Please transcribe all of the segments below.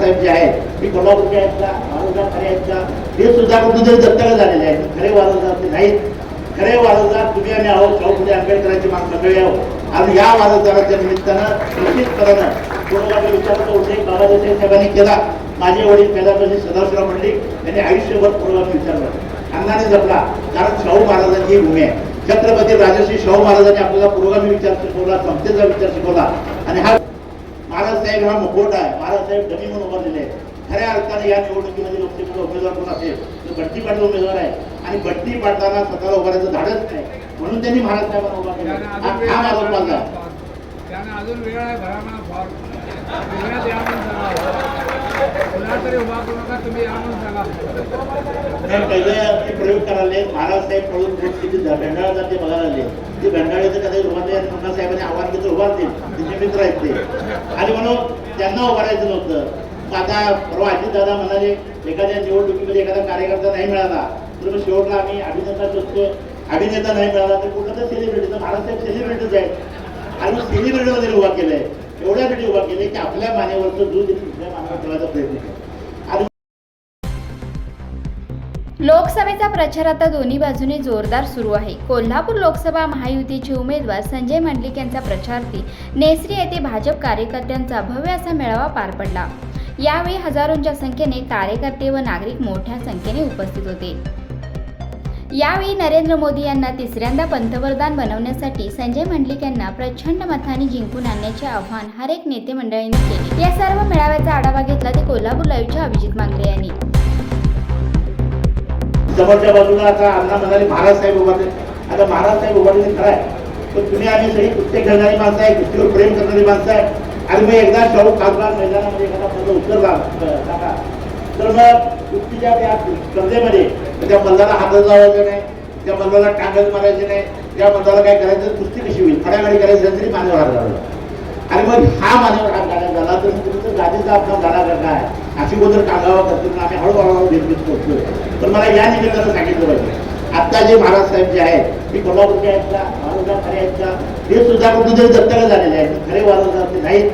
महाराज जे आहेत मी कोल्हापूरचे आहेत का वारसदार खरे आहेत का हे सुद्धा कुठेतरी दत्तक झालेले आहेत? खरे वारसदार ते नाहीत. खरे वारसदार तुम्ही आम्ही आहोत शाहू फुले आंबेडकरांची मान सगळे आहोत. आणि या वारसदाराच्या निमित्तानं निश्चितपणानं कोरोनाचा विचाराचा उल्लेख बाबासाहेब साहेबांनी केला. माझे वडील पहिल्यापासून सदाशिवराव मंडलिक यांनी आयुष्यभर पूर्वामी विचारलं अंगाने जपला कारण शाहू महाराजांची ही भूमी आहे. छत्रपती राजश्री शाहू महाराजांनी आपल्याला पुरोगामी विचार शिकवला समतेचा विचार शिकवला. आणि हा महाराज साहेब हा मुखवटा आहे. महाराज साहेब डमी म्हणून उभारलेले आहेत. खऱ्या अर्थाने या निवडणुकीमध्ये लोकसभेचा उमेदवार कोण असेल? तर बट्टी पाटील उमेदवार आहे. आणि बट्टी पाडताना स्वतःला उभारायचं धाडच नाही. म्हणून त्यांनी महाराज साहेबांना उभा केला. हा माझा अजून वेळ आहे प्रयोग करायले महाराज साहेब पळून किती जाते बघायला आले. ते भेंडाळीचं कधी उभारले आणि आव्हान उभारतील. तिचे मित्र आहेत ते. आणि म्हणून त्यांना उभारायचं नव्हतं. आता परवा अजित दादा म्हणाले एखाद्या निवडणुकीमध्ये एखादा कार्यकर्ता नाही मिळाला तर मग शेवटला आम्ही अभिनेता शोधतो अभिनेता नाही मिळाला तर कुठं तर सेलिब्रिटी तर सेलिब्रिटीच आहेत. आणि मग सेलिब्रिटीमध्ये उभा केलंय. एवढ्यासाठी उभा केलंय की आपल्या मानेवरचं दूध दुसऱ्या मानेवर ठेवायचा प्रयत्न केला. लोकसभेचा प्रचार आता दोन्ही बाजूने जोरदार सुरू आहे. कोल्हापूर लोकसभा महायुतीचे उमेदवार संजय मंडलिक यांचा प्रचारार्थी नेसरी येथे भाजप कार्यकर्त्यांचा भव्य असा मेळावा पार पडला. यावेळी हजारोंच्या संख्येने कार्यकर्ते व नागरिक मोठ्या संख्येने उपस्थित होते. यावेळी नरेंद्र मोदी यांना तिसऱ्यांदा पंतप्रधान बनवण्यासाठी संजय मंडलिक यांना प्रचंड मताने जिंकून आणण्याचे आव्हान हर एक नेते मंडळींनी केले. या सर्व मेळाव्याचा आढावा घेतला ते कोल्हापूर लाईव्हच्या अभिजित मांगरे यांनी. जवळच्या बाजूला आता अण्णा म्हणाले महाराज साहेब उभारले. आता महाराज साहेब उभारले खरं आहे पण तुम्ही आम्ही सगळी कुस्ते खेळणारी माणसं आहे कुस्तीवर प्रेम करणारी माणसं आहे आणि मग एकदा शाहू खासदार मैदानामध्ये एखादा पद उतरला तर मग कुस्तीच्या त्या स्पर्धेमध्ये त्या मल्लाला हातात लावायचं नाही त्या मल्लाला टांगच मारायचे नाही त्या मल्लाला काय करायचं कुस्ती कशी होईल? खड्यागाडी करायची तरी मानेवर हात घालायचा आणि मग हा मानेवर हात घालायला झाला? तर तुमचं गादीचा अपघात झाला का काय अशी गोष्ट कांगावा करतो आम्ही हळूहळू निर्मित करतोय. तर मला या निमित्तानं सांगितलं पाहिजे आत्ता जे महाराज साहेब जे आहेत मी कोल्हापूरचे आहेत का वारसदार खरे आहेत का हे सुद्धा कुठेतरी दत्तक झालेले आहेत. खरे वारसदार ते नाहीत.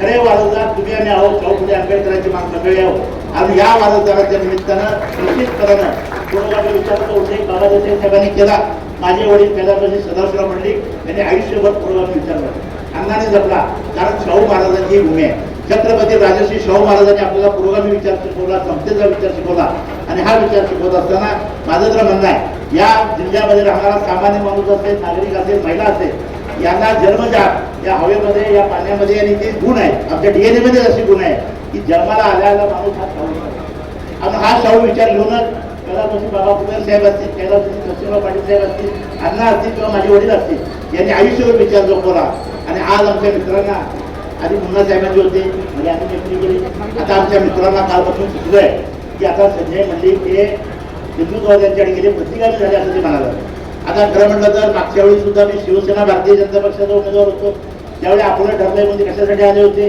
खरे वारसदार तुम्ही आम्ही आहोत भाऊ फुले आंबेडकरांची माग सगळे आहोत. आणि या वारसदाराच्या निमित्तानं निश्चितपणानं कोरोनाच्या विचाराचा उल्लेख बाबासाहेब साहेबांनी केला. माझे वडील पहिल्यापासून सदाशिवराव मंडलिक यांनी आयुष्यभर पूर्वामी विचारलं अंगाने जपला. कारण शाहू महाराजांची ही भूमी आहे. छत्रपती राजश्री शाहू महाराजांनी आपल्याला पुरोगामी विचार शिकवला समतेचा विचार शिकवला. आणि हा विचार शिकवत असताना माझं तर म्हणणं आहे या जिल्ह्यामध्ये राहणारा सामान्य माणूस असेल नागरिक असेल महिला असेल यांना जन्मजात या हवेमध्ये या पाण्यामध्ये आणि ते गुण आहेत. आमच्या डीएनए मध्ये असे गुण आहे की जन्माला आल्याला माणूस हा शाहू आणि हा शाहू विचार घेऊनच कलापती बाबा कुबेर साहेब असतील कैलासवासी नरसिंहराव पाटील साहेब असतील अण्णा असतील किंवा माझे वडील असतील यांनी आयुष्यभर विचार जोपवला आणि आज आमच्या मित्रांना आधी मुन्ना साहेबांचे होते म्हणजे आम्ही केली आता आमच्या मित्रांना कालपासून सुचलंय की आता संजय म्हणजे हे हिंदुत्ववाद्यांच्याकडे गेले प्रतिगामी झाले असं ते म्हणाला. आता खरं म्हटलं तर मागच्या वेळी सुद्धा मी शिवसेना भारतीय जनता पक्षाचा उमेदवार होतो. त्यावेळी आपलं ठरलंय म्हणजे कशासाठी आले होते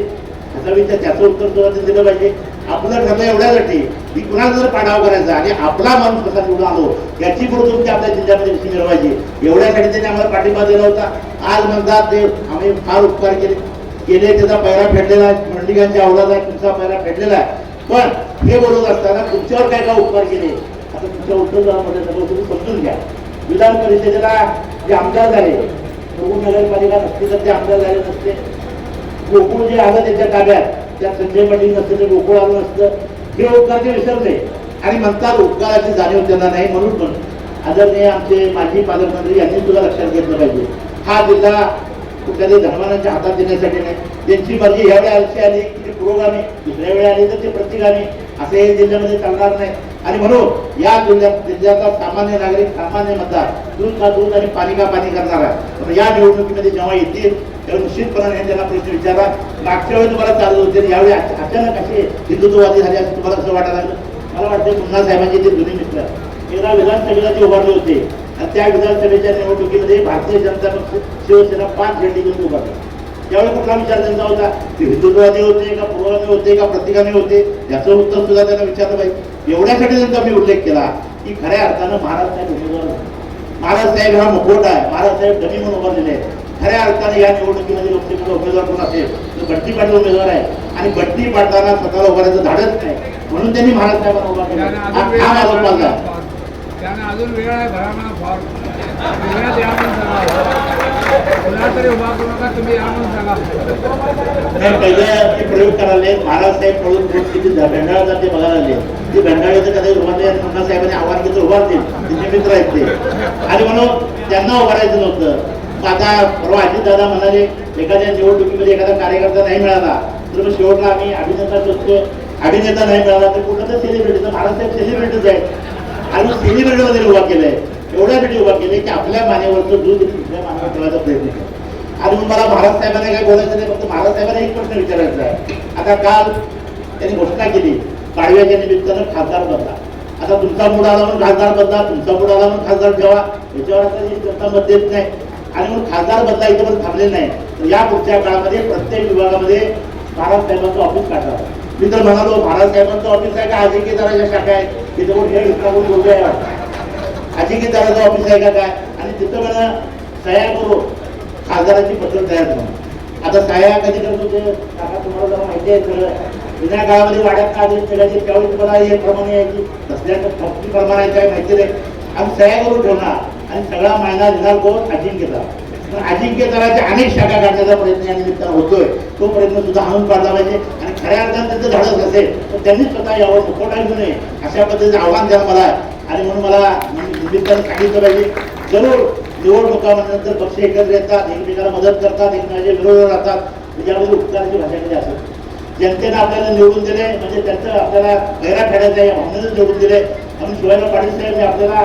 ह्याचा विचार त्याचं उत्तर सुद्धा दिलं पाहिजे. आपलं ठरलं एवढ्यासाठी की कुणाला जर पाडाव करायचा आणि आपला माणूस कसा निवडून आलो याची पण तुमची आपल्या जिल्ह्यामध्ये कशी मिळवायची एवढ्यासाठी त्यांनी आम्हाला पाठिंबा दिला होता. आज म्हणतात ते आम्ही फार उपकार केले केले त्याचा पैरा फेडलेला आहे. मंडिकांच्या अवलाद तुमचा पैरा फेडलेला आहे. पण हे बोलत असताना तुमच्यावर काय काय उपकार केले? आता तुमच्या उत्तर तुम्ही समजून घ्या. विधान परिषदेला जे आमदार झाले. प्रभू नगरपालिका नसते तर ते आमदार झाले नसते. गोकुळ जे आलं त्याच्या ताब्यात. त्या संजय पाटील नसते ते गोकुळ आलं नसतं हे उपकार ते विसरले. आणि म्हणतात उपकाराची जाणीव त्यांना नाही म्हणून पण आदरणीय आमचे माजी पालकमंत्री यांनी सुद्धा लक्षात घेतलं पाहिजे. हा जिल्हा कुठल्याही धर्मानाच्या हातात देण्यासाठी नाही. त्यांची मर्जी ह्या वेळी आली की ते पुरोगामी दुसऱ्या वेळी आली तर ते प्रतिगामी. असे या जिल्ह्यामध्ये चालणार नाही. आणि म्हणून या जिल्ह्यात जिल्ह्याचा सामान्य नागरिक सामान्य मतदार दूध का दूध आणि पाणी का पाणी करणार. आहे पण या निवडणुकीमध्ये जेव्हा येतील तेव्हा निश्चितपणाने त्यांना प्रश्न विचारा. मागच्या वेळी तुम्हाला चालू होते यावेळी अचानक असे हिंदुत्ववादी झाले असं तुम्हाला कसं वाटायला लागलं? मला वाटतं पुन्हा साहेबांचे ते जुने मित्र. एकदा विधानसभेला ते उभारले होते. आणि त्या विधानसभेच्या निवडणुकीमध्ये भारतीय जनता पक्ष शिवसेना पाच झेंडी घेऊन उभारले. त्यावेळी कुठला विचार त्यांचा होता ते हिंदुत्ववादी होते का पूर्वगामी होते का प्रतिगामी होते याचं उत्तर सुद्धा त्यांना विचारलं पाहिजे. एवढ्यासाठी त्यांचा मी उल्लेख केला की खऱ्या अर्थानं महाराज साहेब उमेदवार महाराज साहेब हा मुखवटा आहे. महाराज साहेब डमी म्हणून उभारलेले आहेत. खऱ्या अर्थाने या निवडणुकीमध्ये लोकसभेचा उमेदवार कोण असेल तर बट्टी पाटील उमेदवार आहे आणि बट्टी पाटलांना स्वतःला उभारायचं धाडच नाही. म्हणून त्यांनी महाराज साहेबांना उभा केला. हा माझा मुद्दा भरायला आहे. फार. त्याने अजून वेळ आहे भरायला फॉर्म वेळात या म्हणून सांगा. कुणाला तरी उभा करू नका तुम्ही या म्हणून सांगा. ते प्रयोग करायला महाराज पळून किती जाते बघायला आले. कधी उभारले आणि आव्हान उभारतील मित्र आहेत ते. आणि म्हणून त्यांना उभारायचं नव्हतं. आता परवा अजित दादा म्हणाले एखाद्या निवडणुकीमध्ये एखादा कार्यकर्ता नाही मिळाला तर मग शेवटला आम्ही अभिनेता शोधतो अभिनेता नाही मिळाला तर कुठं तर सेलिब्रिटी तर सेलिब्रिटीच आहे आणि मग सेलिब्रिटीमध्ये उभा केलंय? एवढ्यासाठी उभा केले की आपल्या मानेवरचं दूध दुसऱ्या मानेवर ठेवायचा प्रयत्न केला. आणि मग मला महाराज साहेबांना काय बोलायचं नाही फक्त महाराज साहेबांना एक प्रश्न विचारायचा आहे. आता काल त्यांनी घोषणा केली पाडव्याच्या निमित्तानं खासदार बदला आता तुमचा मूड आला म्हणून खासदार बदला तुमचा मूड आला म्हणून खासदार ठेवा. याच्यावर आता जनता मत देत नाही. आणि म्हणून खासदार बदला इथं पण थांबले नाही. तर या पुढच्या काळामध्ये प्रत्येक विभागामध्ये महाराज साहेबांचं ऑफिस काढणार मी तर म्हणालो महाराज साहेबांचं ऑफिस आहे का? अजिंक्य दराच्या शाखा आहे. तिथं कोण हेड कोण बोलतो आहे अजिंक्य दराचं ऑफिस आहे का काय? आणि तिथं मला सह्या करू खासदारांची पत्र तयार करून आता सह्या कधी करतो ते काका तुम्हाला जरा माहिती आहे सगळं जुन्या काळामध्ये वाड्यात का आदेश केल्याचे त्यावेळी तुम्हाला हे प्रमाणे यायची. तसल्याचं ठप्पी प्रमाण आहे काय माहिती नाही. आम्ही सह्या करून ठेवणार. आणि सगळा महिना देणार कोण? अजिंक्यता पण अजिंक्य दराच्या अनेक शाखा काढण्याचा प्रयत्न या निमित्तानं होतोय. तो प्रयत्न सुद्धा आणून काढला पाहिजे आणि खऱ्या अर्थानं त्यांचं धडक असेल तर त्यांनी स्वतः यावर मुकोटा घेऊ नये अशा पद्धतीचं आव्हान द्या मला. आणि म्हणून मला म्हणजे निमित्तानं सांगितलं पाहिजे जरूर निवडणुका म्हणल्यानंतर पक्ष एकत्र येतात एकमेकाला मदत करतात एकमेकाच्या विरोधात राहतात. त्याच्यामध्ये उपचाराची भाषा कधी असेल जनतेनं आपल्याला निवडून दिले म्हणजे त्यांचं आपल्याला गैरा फेडायचा या भावनेनं निवडून दिले म्हणून शिवाजी पाटील साहेब आपल्याला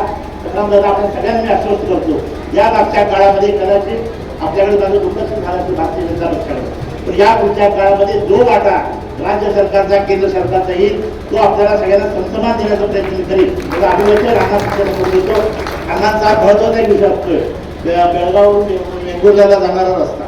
दादा आपण सगळ्यांनी आश्वस्त करतो या मागच्या काळामध्ये कदाचित आपल्याकडे माझं दुर्लक्ष झालं भारतीय जनता पक्षाकडे. पण या पुढच्या काळामध्ये जो वाटा राज्य सरकारचा केंद्र सरकारचा येईल तो आपल्याला सगळ्यांना संतमान देण्याचा प्रयत्न करेल. करीन त्याचा अभिवचन राहणार पक्षाला देतो. अण्णांचा महत्त्वाचा एक विषय असतोय. बे- वेंगुर्ल्याला जाणारा रस्ता.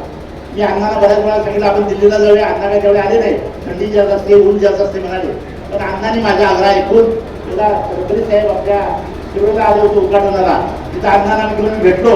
मी अण्णांना बऱ्याच वेळा सांगितलं आपण दिल्लीला जाऊया. अण्णा काही तेवढे आले नाही थंडी जास्त असते ऊन जास्त असते म्हणाले. पण अण्णांनी माझा आग्रह ऐकून त्याला गडकरी साहेब आपल्या शिरोला आले होते उद्घाटनाला? तिथं अण्णांना घेऊन भेटलो.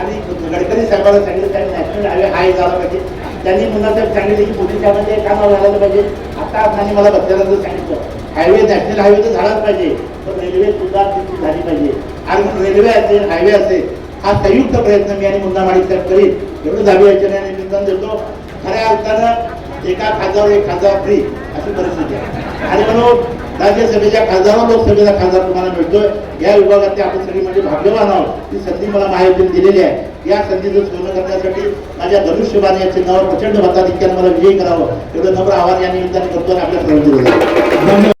आणि गडकरी साहेबांना सांगितलं त्यांनी नॅशनल हायवे हाय झाला पाहिजे. त्यांनी मुलांना साहेब सांगितले की मोदीच्यामध्ये काम झालं पाहिजे. आता अण्णांनी मला बसल्यानंतर सांगितलं हायवे नॅशनल हायवे तर झालाच पाहिजे पण रेल्वे सुद्धा तिथून झाली पाहिजे. आणि रेल्वे असेल हायवे असेल हा संयुक्त प्रयत्न मी आणि मुन्ना माडिक साहेब करीन. एवढं दाबी याच्या निमित्तानं देतो. खऱ्या अर्थानं एका खासदार एक खासदार फ्री अशी परिस्थिती आहे. आणि म्हणून राज्यसभेच्या खासदार लोकसभेचा खासदार तुम्हाला मिळतोय. या विभागात आपण सगळी म्हणजे भाग्यवान आहोत. ही संधी मला महायुतीने दिलेली आहे. या संधीचं सोनं करण्यासाठी माझ्या धनुष्यबाने या चिन्हावर प्रचंड मताधिक्यानं मला विजयी करावं. एवढं नम्र आव्हान या निमित्ताने करतो आणि आपल्या प्रवृत्ती